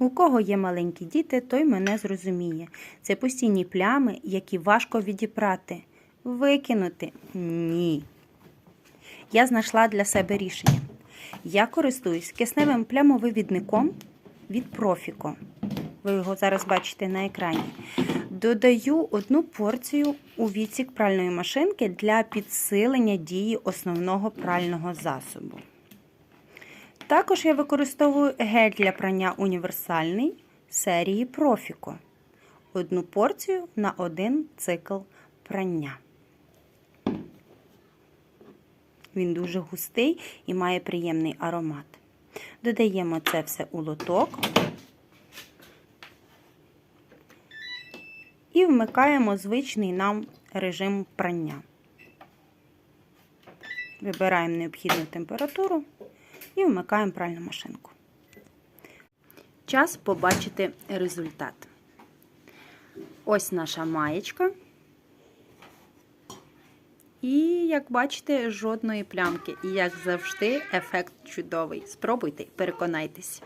У кого є маленькі діти, той мене зрозуміє. Це постійні плями, які важко відіпрати. Викинути? Ні. Я знайшла для себе рішення. Я користуюсь кисневим плямовивідником від Профіко. Ви його зараз бачите на екрані. Додаю одну порцію у відсік пральної машинки для підсилення дії основного прального засобу. Також я використовую гель для прання універсальний серії Профіко. Одну порцію на один цикл прання. Він дуже густий і має приємний аромат. Додаємо це все у лоток і вмикаємо звичний нам режим прання. Вибираємо необхідну температуру і вмикаємо пральну машинку. Час побачити результат. Ось наша маєчка. І, як бачите, жодної плямки. І, як завжди, ефект чудовий. Спробуйте і переконайтесь.